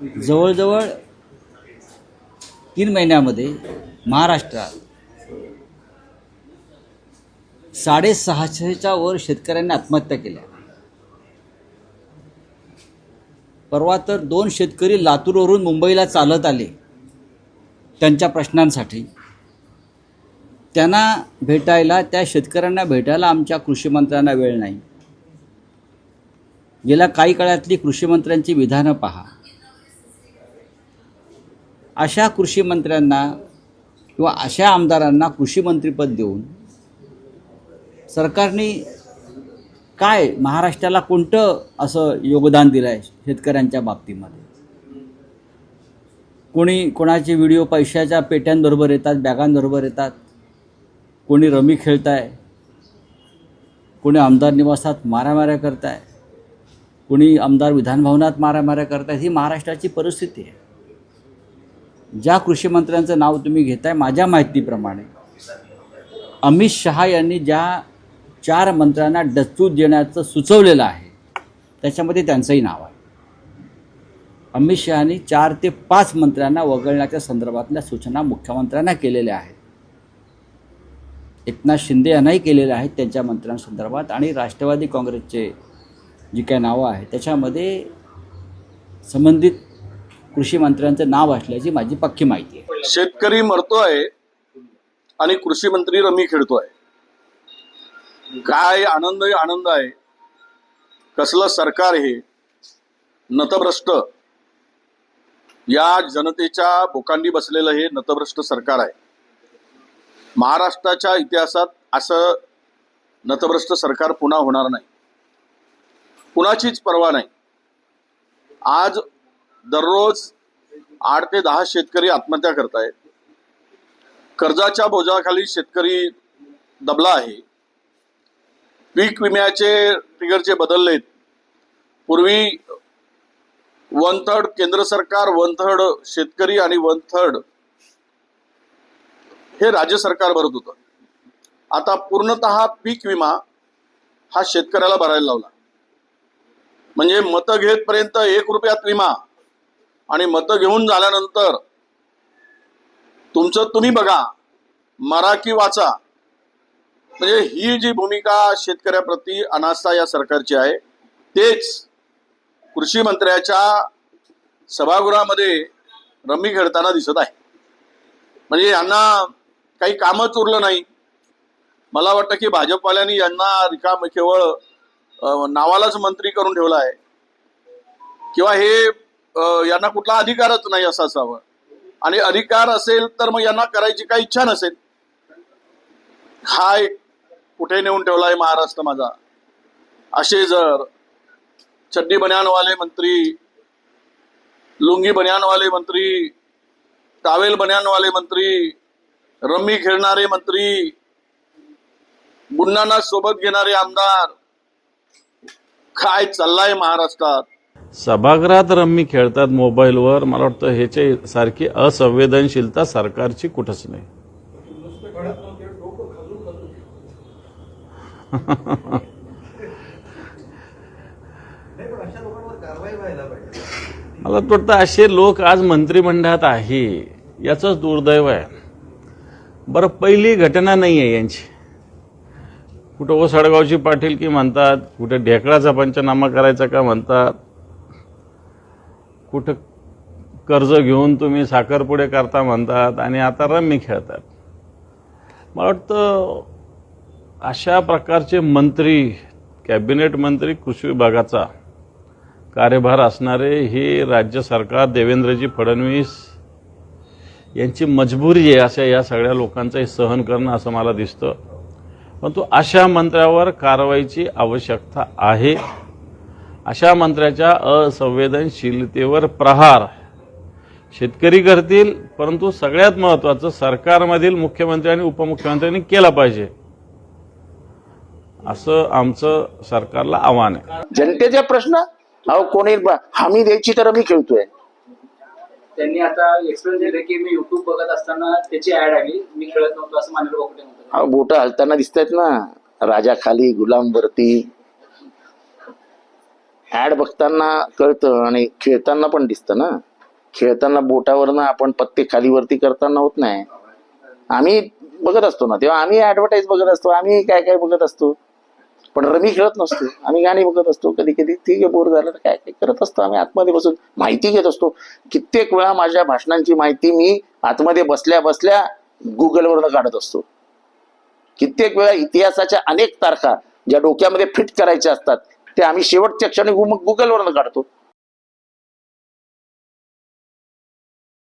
जवळजवळ तीन महिन्यामध्ये महाराष्ट्रात साडेसहाशेच्या वर शेतकऱ्यांनी आत्महत्या केल्या. परवा तर दोन शेतकरी लातूरवरून मुंबईला चालत आले त्यांच्या प्रश्नांसाठी. त्यांना भेटायला त्या शेतकऱ्यांना भेटायला आमच्या कृषीमंत्र्यांना वेळ नाही. गेल्या काही काळातली कृषीमंत्र्यांची विधानं पहा. अशा कृषीमंत्र्यांना किंवा अशा आमदारांना कृषीमंत्रीपद देऊन सरकारने काय महाराष्ट्राला कोणतं असं योगदान दिलं आहे शेतकऱ्यांच्या बाबतीमध्ये? कोणी कोणाचे व्हिडिओ पैशाच्या पेट्यांबरोबर येतात बॅगांबरोबर येतात? कोणी रमी खेळताय? कोणी आमदार निवासात मारामाऱ्या करताय? कोणी आमदार विधानभवनात मारामाऱ्या करताय? ही महाराष्ट्राची परिस्थिती आहे. ज्या कृषीमंत्र्यांचं नाव तुम्ही घेताय माझ्या माहितीप्रमाणे. अमित शहा यांनी ज्या चार मंत्र्यांना डच्चू देण्याचं सुचवलेलं आहे त्याच्यामध्ये त्यांचंही नाव आहे. अमित शहानी चार ते पाच मंत्र्यांना वगळण्याच्या संदर्भातल्या सूचना मुख्यमंत्र्यांना केलेल्या आहेत. एकनाथ शिंदे यांनाही केलेल्या आहेत त्यांच्या मंत्र्यांसंदर्भात आणि राष्ट्रवादी काँग्रेसचे जी काही नावं आहेत त्याच्यामध्ये संबंधित कृषी मंत्र्यांचं नाव असल्याची माझी पक्की माहिती आहे. शेतकरी मरतोय आणि कृषी मंत्री रमी खेळतोय. काय आनंद आनंद आहे? कसलं सरकार हे? नतभ्रष्ट. या जनतेच्या बोकांडी बसलेलं हे नतभ्रष्ट सरकार आहे. महाराष्ट्राच्या इतिहासात असं नतभ्रष्ट सरकार पुन्हा होणार नाही. कुणाचीच पर्वा नाही. आज दररोज आठ ते दहा शेतकरी आत्महत्या करतायत. कर्जाच्या बोजाखाली शेतकरी दबला आहे. पीक विम्याचे ट्रिगरचे बदललेत. पूर्वी वन थर्ड केंद्र सरकार वन थर्ड शेतकरी आणि वन थर्ड हे राज्य सरकार भरत होतं. आता पूर्णतः पीक विमा हा शेतकऱ्याला भरायला लावला. म्हणजे मतं घेतपर्यंत एक रुपयात विमा आणि मतं घेऊन झाल्यानंतर तुमचं तुम्ही बघा मराठी वाचा. म्हणजे ही जी भूमिका शेतकऱ्याप्रती अनास्था या सरकारची आहे तेच कृषी मंत्र्याच्या सभागृहामध्ये रमी खेळताना दिसत आहे. म्हणजे यांना काही कामच उरलं नाही. मला वाटतं की भाजपवाल्यांनी यांना रिकाम केवळ नावालाच मंत्री करून ठेवला आहे. किंवा हे यांना कुठला अधिकारच नाही असं असावं. आणि अधिकार असेल तर मग यांना करायची काही इच्छा नसेल. हाय कुठे नेऊन ठेवलाय महाराष्ट्र माझा. असे जर चड्डी बन्यानवाले मंत्री लुंगी बन्यानवाले मंत्री टावेल बन्यानवाले मंत्री रम्मी खेळणारे मंत्री गुन्हांना सोबत घेणारे आमदार काय चाललाय महाराष्ट्रात? सभागृहात रम्मी खेळतात मोबाईलवर. मला वाटतं ह्याच्या सारखी असंवेदनशीलता सरकारची कुठंच नाही. मला वाटतं असे लोक आज मंत्रिमंडळात आहे. याचंच दुर्दैव आहे. बरं पहिली घटना नाही आहे यांची. कुठं ओसाडगावची पाटील की म्हणतात कुठं ढेकळाचा पंचनामा करायचा का म्हणतात कुठं कर्ज घेऊन तुम्ही साखरपुडे करता म्हणतात आणि आता रम्मी खेळतात. मला वाटतं अशा प्रकारचे मंत्री कॅबिनेट मंत्री कृषी विभागाचा कार्यभार असणारे हे राज्य सरकार देवेंद्रजी फडणवीस यांची मजबुरी आहे अशा या सगळ्या लोकांचं हे सहन करणं असं मला दिसतं. परंतु अशा मंत्र्यावर कारवाईची आवश्यकता आहे. अशा मंत्र्याच्या असंवेदनशीलतेवर प्रहार. शेतकरी करतील परंतु सगळ्यात महत्त्वाचं सरकारमधील मुख्यमंत्री आणि उपमुख्यमंत्र्यांनी केला पाहिजे. असं आमचं सरकारला आव्हान आहे. जनतेचे प्रश्न अहो कोणी हमी द्यायची तर मी खेळतोय. त्यांनी आता एक्सप्लेन दिलं की मी युट्यूब बघत असताना त्याची ऍड आली मी खेळत नव्हतो असं मानलं बोट हलताना दिसतायत ना. राजा खाली गुलाम वरती ऍड बघताना कळतं आणि खेळताना पण दिसतं ना. खेळताना बोटावरनं आपण पत्ते खाली वरती करताना होत नाही. आम्ही बघत असतो ना तेव्हा आम्ही ऍडव्हर्टाईज बघत असतो आम्ही काय काय बघत असतो. पण रमी खेळत नसतो आम्ही गाणी बघत असतो कधी कधी ठीक आहे बोर झालं तर काय काय करत असतो आम्ही आतमध्ये बसून माहिती घेत असतो. कित्येक वेळा माझ्या भाषणांची माहिती मी आतमध्ये बसल्या बसल्या गुगलवरनं काढत असतो. कित्येक वेळा इतिहासाच्या अनेक तारखा ज्या डोक्यामध्ये फिट करायच्या असतात ते आम्ही शेवटच्या क्षणी गुगलवरनं काढतो.